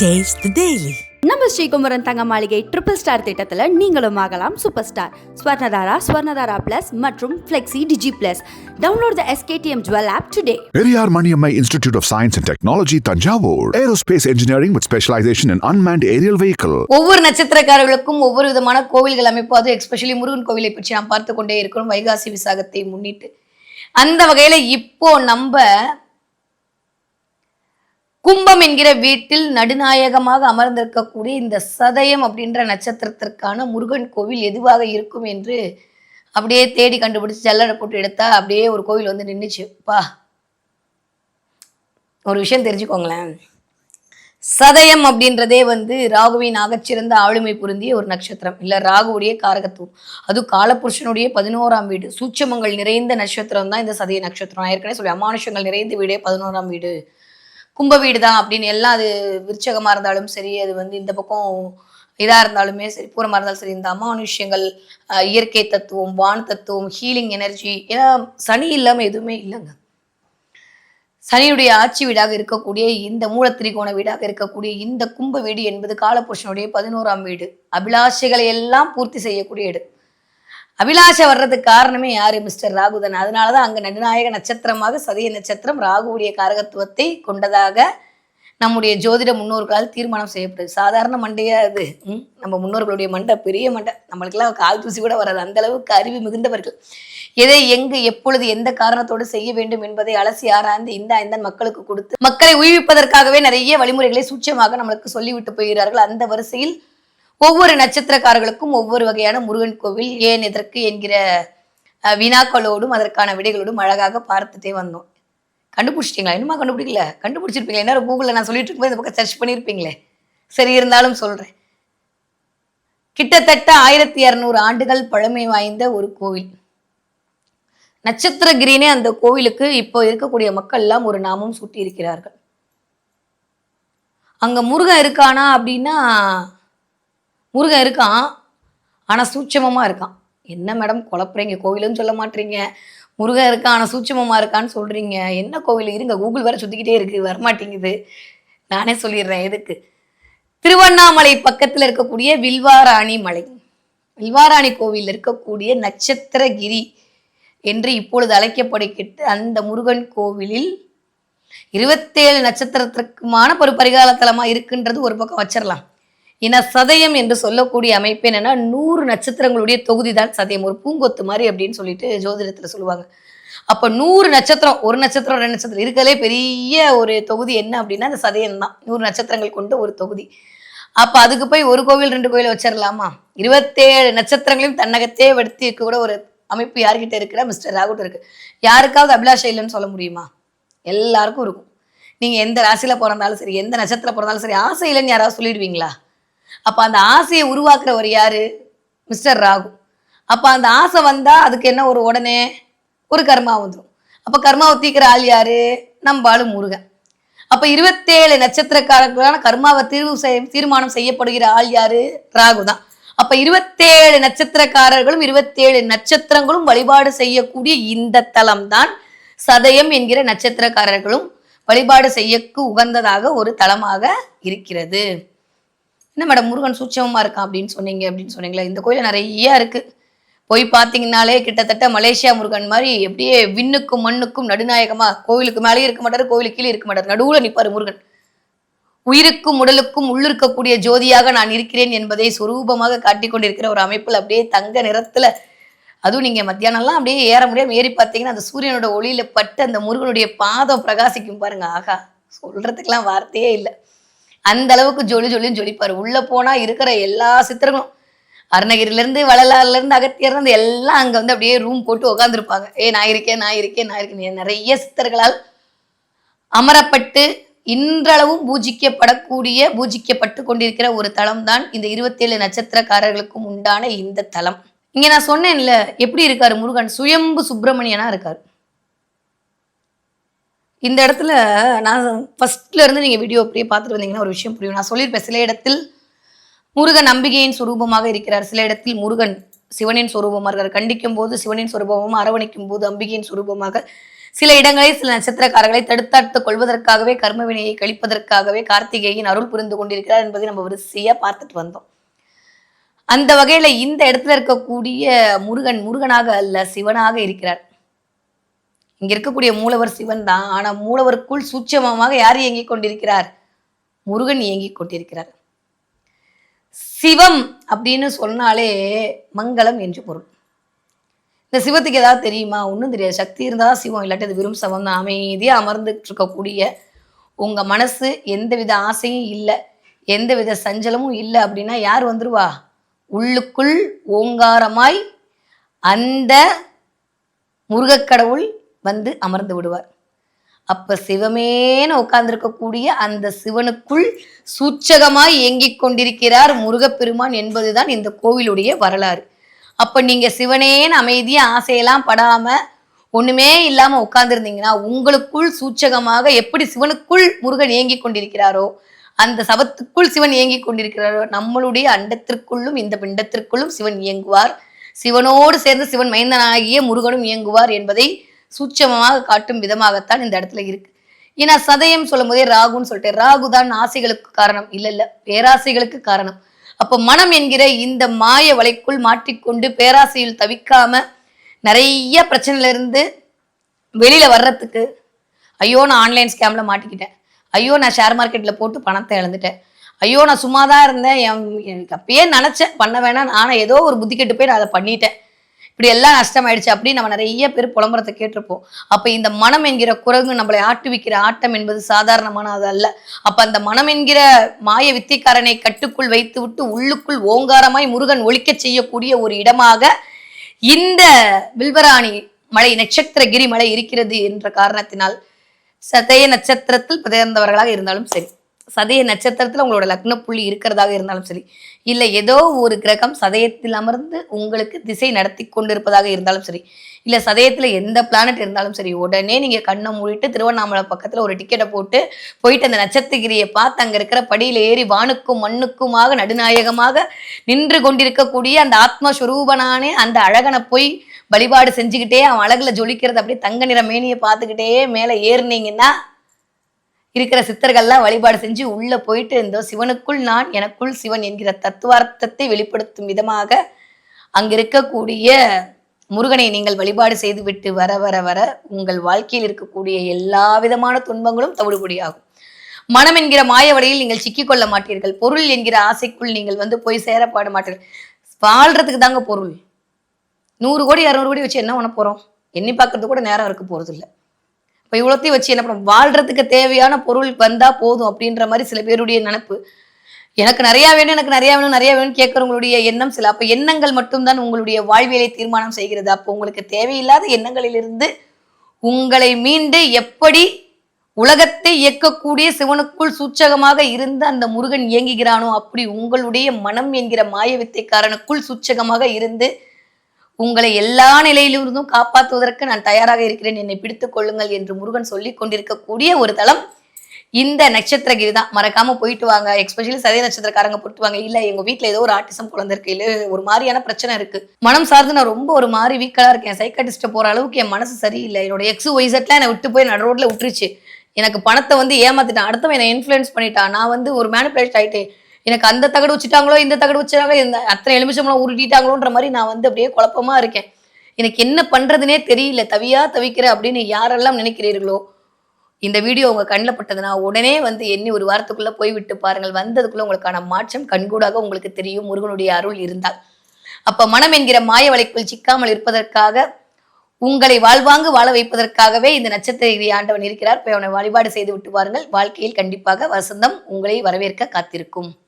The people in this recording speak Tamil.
The Daily. நம்ம ஸ்ரீகுமரன் தங்க மாளிகை ட்ரிபிள் ஸ்டார் திட்டத்தில் நீங்களும் ஆகலாம் super star Swarnadhara Swarnadhara plus மற்றும் flexi digi plus download the SKTM jewel app today Periyar Maniammai Institute of Science and Technology, Tanjavur. Aerospace engineering with specialization in unmanned aerial vehicle. ஒவ்வொரு நட்சத்திரக்காரர்களுக்கும் ஒவ்வொரு விதமான கோவில்கள் அமைப்பு அது எக்ஸ்பெஷலி முருகன் கோவிலை பற்றி நாம் பார்த்து கொண்டே இருக்கிறோம் வைகாசி விசாகத்தை முன்னிட்டு அந்த வகையில இப்போ நம்ம கும்பம் என்கிற வீட்டில் நடுநாயகமாக அமர்ந்திருக்கக்கூடிய இந்த சதயம் அப்படின்ற நட்சத்திரத்திற்கான முருகன் கோவில் எதுவாக இருக்கும் என்று அப்படியே தேடி கண்டுபிடிச்சு ஜல்லடை போட்டு எடுத்தா அப்படியே ஒரு கோவில் வந்து நின்றுச்சுப்பா ஒரு விஷயம் தெரிஞ்சுக்கோங்களேன். சதயம் அப்படின்றதே வந்து ராகுவின் ஆகச்சிறந்த ஆளுமை பொருந்திய ஒரு நட்சத்திரம். இல்லை ராகுவுடைய காரகத்துவம். அது காலபுருஷனுடைய பதினோராம் வீடு. சூட்சமங்கள் நிறைந்த நட்சத்திரம் தான் இந்த சதய நட்சத்திரம். ஏற்கனவே சொல்லி அமானுஷங்கள் நிறைந்த வீடே பதினோராம் வீடு. கும்ப வீடு தான் அப்படின்னு எல்லாம் அது விருச்சகமாக இருந்தாலும் சரி அது வந்து இந்த பக்கம் இதாக இருந்தாலுமே சரி பூரமாக இருந்தாலும் சரி இந்த அமானுஷ்யங்கள் இயற்கை தத்துவம் வான் தத்துவம் ஹீலிங் எனர்ஜி ஏன்னா சனி இல்லாமல் எதுவுமே இல்லைங்க. சனியுடைய ஆட்சி வீடாக இருக்கக்கூடிய இந்த மூலத்திரிகோண வீடாக இருக்கக்கூடிய இந்த கும்ப வீடு என்பது காலபுருஷனுடைய பதினோராம் வீடு. அபிலாஷைகளை எல்லாம் பூர்த்தி செய்யக்கூடிய இடம். அபிலாஷை வர்றதுக்கு காரணமே யாரு மிஸ்டர் ராகுதன்? அதனாலதான் அங்கே நடுநாயக நட்சத்திரமாக சதய நட்சத்திரம் ராகுவுடைய காரகத்துவத்தை கொண்டதாக நம்முடைய ஜோதிட முன்னோர்களால் தீர்மானம் செய்யப்படுது. சாதாரண மண்டையா அது நம்ம முன்னோர்களுடைய மண்டை பெரிய மண்டை. நம்மளுக்கெல்லாம் கால் தூசி கூட வராது. அந்த அளவுக்கு அறிவு மிகுந்தவர்கள். எதை எங்கு எப்பொழுது எந்த காரணத்தோடு செய்ய வேண்டும் என்பதை அலசி ஆராய்ந்து இந்த இந்த மக்களுக்கு கொடுத்து மக்களை உய்விப்பதற்காகவே நிறைய வழிமுறைகளை சூட்சமாக நம்மளுக்கு சொல்லிவிட்டு போகிறார்கள். அந்த வரிசையில் ஒவ்வொரு நட்சத்திரக்காரர்களுக்கும் ஒவ்வொரு வகையான முருகன் கோவில் ஏன் எதற்கு என்கிற வினாக்களோடும் அதற்கான விடைகளோடும் அழகாக பார்த்துட்டே வந்தோம். கண்டுபிடிச்சிட்டீங்களா? இன்னுமா கண்டுபிடிக்கல? கண்டுபிடிச்சிருப்பீங்களா? என்ன கூகுளில் நான் சொல்லிட்டு இருக்கும்போது இந்த பக்கம் சர்ச் பண்ணியிருப்பீங்களே சரி இருந்தாலும் சொல்றேன். கிட்டத்தட்ட ஆயிரத்தி இரநூறு ஆண்டுகள் பழமை வாய்ந்த ஒரு கோவில். நட்சத்திரகிரினே அந்த கோவிலுக்கு இப்போ இருக்கக்கூடிய மக்கள் எல்லாம் ஒரு நாமம் சூட்டி இருக்கிறார்கள் அங்க முருகன் இருக்கானா அப்படின்னா முருகன் இருக்கான் ஆனால் சூட்சமமாக இருக்கான். என்ன மேடம் குழப்புறீங்க? கோவிலுன்னு சொல்ல மாட்டீங்க. முருகன் இருக்கான் ஆனால் சூட்சமமாக இருக்கான்னு சொல்கிறீங்க என்ன கோவில்? இருங்க கூகுள் வேற சுற்றிக்கிட்டே இருக்குது வரமாட்டேங்குது. நானே சொல்லிடுறேன் எதுக்கு? திருவண்ணாமலை பக்கத்தில் இருக்கக்கூடிய வில்வாராணி மலை. வில்வாராணி கோவில் இருக்கக்கூடிய நட்சத்திரகிரி என்று இப்பொழுது அழைக்கப்படுகிட்டு அந்த முருகன் கோவிலில் இருபத்தேழு நட்சத்திரத்திற்குமான ஒரு பரிகாலத்தலமாக இருக்குன்றது ஒரு பக்கம் வச்சிடலாம் ஏன்னா சதயம் என்று சொல்லக்கூடிய அமைப்பு என்னன்னா நூறு நட்சத்திரங்களுடைய தொகுதி தான் சதயம். ஒரு பூங்கொத்து மாதிரி அப்படின்னு சொல்லிட்டு ஜோதிடத்துல சொல்லுவாங்க. அப்ப நூறு நட்சத்திரம் ஒரு நட்சத்திரம் ரெண்டு நட்சத்திரம் இருக்கிறதே பெரிய ஒரு தொகுதி என்ன அப்படின்னா அந்த சதயம் தான். நூறு நட்சத்திரங்கள் கொண்ட ஒரு தொகுதி. அப்ப அதுக்கு போய் ஒரு கோவில் ரெண்டு கோவில் வச்சிடலாமா இருபத்தேழு நட்சத்திரங்களையும் தன்னகத்தே வெடுத்தி இருக்க கூட ஒரு அமைப்பு யார்கிட்ட இருக்கிற மிஸ்டர் ராகுட் இருக்கு. யாருக்காவது அபிலாஷை இல்லைன்னு சொல்ல முடியுமா? எல்லாருக்கும் இருக்கும். நீங்க எந்த ராசியில பிறந்தாலும் சரி எந்த நட்சத்திரம் பிறந்தாலும் சரி ஆசை இல்லைன்னு யாராவது சொல்லிடுவீங்களா? அப்போ அந்த ஆசையை உருவாக்குறவர் யாரு? மிஸ்டர் ராகு. அப்போ அந்த ஆசை வந்தால் அதுக்கு என்ன ஒரு உடனே? ஒரு கர்மா வந்துடும் அப்போ கர்மாவை தீக்கிற ஆள் யாரு? நம்ம ஆளு முருகன். அப்போ இருபத்தேழு நட்சத்திரக்காரர்களான கர்மாவை தீர்வு செய் தீர்மானம் செய்யப்படுகிற ஆள் யாரு? ராகு தான். அப்போ இருபத்தேழு நட்சத்திரக்காரர்களும் இருபத்தேழு நட்சத்திரங்களும் வழிபாடு செய்யக்கூடிய இந்த தலம் தான் சதயம் என்கிற நட்சத்திரக்காரர்களும் வழிபாடு செய்யக்கு உகந்ததாக ஒரு தலமாக இருக்கிறது. என்ன மேடம் முருகன் சூட்சமமா இருக்கான் அப்படின்னு சொன்னீங்க அப்படின்னு சொன்னீங்களா இந்த கோயில் நிறைய இருக்குது போய் பார்த்தீங்கன்னாலே கிட்டத்தட்ட மலேசியா முருகன் மாதிரி எப்படியே விண்ணுக்கும் மண்ணுக்கும் நடுநாயகமாக கோவிலுக்கு மேலேயும் இருக்க மாட்டார் கோவிலுக்கு கீழே இருக்க மாட்டார் நடுவில் நிற்பார் முருகன். உயிருக்கும் உடலுக்கும் உள்ளிருக்கக்கூடிய ஜோதியாக நான் இருக்கிறேன் என்பதை சுரூபமாக காட்டிக் கொண்டிருக்கிற ஒரு அமைப்பில் அப்படியே தங்க நிறத்தில் அதுவும் நீங்கள் மத்தியானம்லாம் அப்படியே ஏற முடியாமல் ஏறி பார்த்தீங்கன்னா அந்த சூரியனோட ஒளியில் பட்டு அந்த முருகனுடைய பாதம் பிரகாசிக்கும் பாருங்க. ஆகா சொல்கிறதுக்கெல்லாம் வார்த்தையே இல்லை. அந்த அளவுக்கு ஜொலி ஜொலின்னு ஜொலிப்பார். உள்ள போனா இருக்கிற எல்லா சித்திரங்களும். அருணகிரில வள்ளலாறுலேருந்து வள்ளலார்ல இருந்து இருந்து எல்லாம் அங்க வந்து அப்படியே ரூம் போட்டு உட்காந்துருப்பாங்க ஏ நான் இருக்கேன் நான் இருக்கேன் நான் இருக்கேன். நிறைய சித்தர்களால் அமரப்பட்டு இன்றளவும் பூஜிக்கப்படக்கூடிய பூஜிக்கப்பட்டு கொண்டிருக்கிற ஒரு தலம் தான் இந்த இருபத்தேழு நட்சத்திரக்காரர்களுக்கும் உண்டான இந்த தலம். இங்க நான் சொன்னேன்ல எப்படி இருக்காரு முருகன்? சுயம்பு சுப்பிரமணியனா இருக்காரு. இந்த இடத்துல நான் ஃபஸ்ட்ல இருந்து நீங்க வீடியோ அப்படியே பார்த்துட்டு வந்தீங்கன்னா ஒரு விஷயம் புரியும். நான் சொல்லியிருப்பேன் சில இடத்தில் முருகன் நம்பிக்கையின் சுரூபமாக இருக்கிறார். சில இடத்தில் முருகன் சிவனின் சுரூபமாக இருக்கார். கண்டிக்கும் போது சிவனின் சுரூபமும் அரவணைக்கும் போது அம்பிகையின் சுரூபமாக. சில இடங்களில் சில நட்சத்திரக்காரர்களை தடுத்தாட்டுக் கொள்வதற்காகவே கர்ம வினையை கழிப்பதற்காகவே கார்த்திகேயன் அருள் புரிந்து கொண்டிருக்கிறார் என்பதை நம்ம வரிசையா பார்த்துட்டு வந்தோம். அந்த வகையில இந்த இடத்துல இருக்கக்கூடிய முருகன் முருகனாக அல்ல சிவனாக இருக்கிறார். இங்க இருக்கக்கூடிய மூலவர் சிவன் தான். ஆனா மூலவருக்குள் சூட்சமமாக யார் இயங்கிக் கொண்டிருக்கிறார்? முருகன் இயங்கிக் கொண்டிருக்கிறார். சிவம் அப்படின்னு சொன்னாலே மங்களம் என்று பொருள். இந்த சிவத்துக்கு ஏதாவது தெரியுமா? ஒன்றும் தெரியாது. சக்தி இருந்தால் தான் சிவம் இல்லாட்டி அது வெறும் சவம் தான். அமைதியாக அமர்ந்துட்டு இருக்கக்கூடிய உங்கள் மனசு எந்தவித ஆசையும் இல்லை எந்தவித சஞ்சலமும் இல்லை அப்படின்னா யார் வந்துருவா? உள்ளுக்குள் ஓங்காரமாய் அந்த முருகக்கடவுள் வந்து அமர்ந்து விடுவார். அப்ப சிவமேன உட்கார்ந்திருக்கக்கூடிய அந்த சிவனுக்குள் சூச்சகமாய் இயங்கிக் கொண்டிருக்கிறார் முருகப்பெருமான் என்பதுதான் இந்த கோவிலுடைய வரலாறு. அப்ப நீங்க சிவனேன்னு அமைதியா ஆசையெல்லாம் படாம ஒண்ணுமே இல்லாம உட்கார்ந்துருந்தீங்கன்னா உங்களுக்குள் சூச்சகமாக எப்படி சிவனுக்குள் முருகன் இயங்கிக் கொண்டிருக்கிறாரோ அந்த சபத்துக்குள் சிவன் இயங்கிக் கொண்டிருக்கிறாரோ நம்மளுடைய அண்டத்திற்குள்ளும் இந்த பிண்டத்திற்குள்ளும் சிவன் இயங்குவார். சிவனோடு சேர்ந்து சிவன் மைந்தனாகிய முருகனும் இயங்குவார் என்பதை சூட்சமமாக காட்டும் விதமாகத்தான் இந்த இடத்துல இருக்கு. ஏன்னா சதயம் சொல்லும் போதே ராகுன்னு சொல்லிட்டு ராகு தான் ஆசைகளுக்கு காரணம். இல்ல இல்ல பேராசைகளுக்கு காரணம். அப்ப மனம் என்கிற இந்த மாய வலைக்குள் மாட்டிக்கொண்டு பேராசையில் தவிக்காம நிறைய பிரச்சனையில இருந்து வெளியில வர்றதுக்கு ஐயோ நான் ஆன்லைன் ஸ்கேம்ல மாட்டிக்கிட்டேன். ஐயோ நான் ஷேர் மார்க்கெட்ல போட்டு பணத்தை இழந்துட்டேன். ஐயோ நான் சும்மா தான் இருந்தேன். என் எனக்கு அப்பயே நினைச்சேன் பண்ண வேணாம் ஆனா ஏதோ ஒரு புத்தி கெட்டு போய் நான் அதை பண்ணிட்டேன். இப்படி எல்லாம் நஷ்டமாயிடுச்சு அப்படின்னு நம்ம நிறைய பேர் புலம்புறத்தை கேட்டிருப்போம். அப்ப இந்த மனம் என்கிற குரங்கு நம்மளை ஆட்டுவிக்கிற ஆட்டம் என்பது சாதாரணமானது அல்ல. அப்ப அந்த மனம் என்கிற மாய வித்திக்காரனை கட்டுக்குள் வைத்து விட்டு உள்ளுக்குள் ஓங்காரமாய் முருகன் ஒழிக்கச் செய்யக்கூடிய ஒரு இடமாக இந்த வில்வராணி மலை நட்சத்திரகிரி மலை இருக்கிறது என்ற காரணத்தினால் சதய நட்சத்திரத்தில் பிறந்தவர்களாக இருந்தாலும் சரி. சதய நட்சத்திரத்தில் உங்களோட லக்ன புள்ளி இருக்கிறதாக இருந்தாலும் சரி இல்லை ஏதோ ஒரு கிரகம் சதயத்தில் அமர்ந்து உங்களுக்கு திசை நடத்தி கொண்டிருப்பதாக இருந்தாலும் சரி இல்லை சதயத்தில் எந்த பிளானட் இருந்தாலும் சரி உடனே நீங்கள் கண்ணை மூடிட்டு திருவண்ணாமலை பக்கத்தில் ஒரு டிக்கெட்டை போட்டு போயிட்டு அந்த நட்சத்திரகிரியை பார்த்து அங்கே இருக்கிற படியில் ஏறி வானுக்கும் மண்ணுக்குமாக நடுநாயகமாக நின்று கொண்டிருக்கக்கூடிய அந்த ஆத்மஸ்வரூபனானே அந்த அழகனை போய் வழிபாடு செஞ்சுக்கிட்டே அவன் அழகில் ஜொலிக்கிறது அப்படியே தங்க நிற மேனியை பார்த்துக்கிட்டே மேலே ஏறினீங்கன்னா இருக்கிற சித்தர்கள்லாம் வழிபாடு செஞ்சு உள்ள போயிட்டு இருந்தோம் சிவனுக்குள் நான் எனக்குள் சிவன் என்கிற தத்துவார்த்தத்தை வெளிப்படுத்தும் விதமாக அங்கிருக்கக்கூடிய முருகனை நீங்கள் வழிபாடு செய்துவிட்டு வர வர வர உங்கள் வாழ்க்கையில் இருக்கக்கூடிய எல்லா விதமான துன்பங்களும் தவிடுபடியாகும். மனம் என்கிற மாய வலையில் நீங்கள் சிக்கிக்கொள்ள மாட்டீர்கள். பொருள் என்கிற ஆசைக்குள் நீங்கள் வந்து போய் சேரப்பாட மாட்டீர்கள். வாழ்றதுக்கு தாங்க பொருள். நூறு கோடி இரநூறு கோடி வச்சு என்ன பண்ண போறோம்? எண்ணி பார்க்கறது கூட நேரம் இருக்க போறது இல்லை இப்போ இவ்வளோத்தையும் வச்சு என்ன பண்ணும் வாழ்றதுக்கு தேவையான பொருள் வந்தா போதும் அப்படின்ற மாதிரி சில பேருடைய நினப்பு. எனக்கு நிறைய வேணும் எனக்கு நிறைய வேணும் நிறைய வேணும் கேட்கறவங்களுடைய எண்ணம் சில அப்ப எண்ணங்கள் மட்டும்தான் உங்களுடைய வாழ்வியலை தீர்மானம் செய்கிறது. அப்போ உங்களுக்கு தேவையில்லாத எண்ணங்களிலிருந்து உங்களை மீண்டு எப்படி உலகத்தை இயக்கக்கூடிய சிவனுக்குள் சூச்சகமாக இருந்து அந்த முருகன் இயங்குகிறானோ அப்படி உங்களுடைய மனம் என்கிற மாய வித்தைக்காரனுக்குள் சூச்சகமாக இருந்து உங்களை எல்லா நிலையிலிருந்தும் காப்பாற்றுவதற்கு நான் தயாராக இருக்கிறேன். என்னை பிடித்துக் கொள்ளுங்கள் என்று முருகன் சொல்லி கொண்டிருக்கக்கூடிய ஒரு தளம் இந்த நட்சத்திரகிரி தான் மறக்காம போயிட்டு வாங்க. எஸ்பெஷலி சதய நட்சத்திரக்காரங்க போயிட்டு வாங்க. இல்ல எங்க வீட்டுல ஏதோ ஒரு ஆர்டிசம் குழந்தை இருக்கு. இல்ல ஒரு மாதிரியான பிரச்சனை இருக்கு. மனம் சார்ந்து நான் ரொம்ப ஒரு மாதிரி வீக்கலா இருக்கேன். சைக்காட்டிஸ்ட போற அளவுக்கு என் மனசு சரியில்லை. என்னோட எக்ஸ் ஒய்சட்லாம் என்னை விட்டு போய் நடு ரோட்ல விட்டுருச்சு. எனக்கு பணத்தை வந்து ஏமாத்திட்டான். அடுத்தவன் என்னை இன்ஃப்ளூயன்ஸ் பண்ணிட்டான். நான் வந்து ஒரு மேனிப்புலேட் ஆயிட்டேன். எனக்கு அந்த தகடு வச்சுட்டாங்களோ இந்த தகடு வச்சாங்களோ இந்த அத்தனை எலுமிச்சம்பளம் உருட்டிட்டாங்களோன்ற மாதிரி நான் வந்து அப்படியே குழப்பமா இருக்கேன். எனக்கு என்ன பண்றதுனே தெரியல. தவியா தவிக்கிறேன் அப்படின்னு யாரெல்லாம் நினைக்கிறீர்களோ இந்த வீடியோ உங்க கண்ணில் பட்டதுன்னா உடனே வந்து எண்ணி ஒரு வாரத்துக்குள்ள போய் விட்டு பாருங்கள். வந்ததுக்குள்ள உங்களுக்கான மாற்றம் கண்கூடாக உங்களுக்கு தெரியும். முருகனுடைய அருள் இருந்தால். அப்ப மனம் என்கிற மாய வலைக்குள் சிக்காமல் இருப்பதற்காக உங்களை வாழ்வாங்கு வாழ வைப்பதற்காகவே இந்த நட்சத்திர ஆண்டவன் இருக்கிறார். போய் அவனை வழிபாடு செய்து விட்டு வாருங்கள். வாழ்க்கையில் கண்டிப்பாக வசந்தம் உங்களை வரவேற்க காத்திருக்கும்.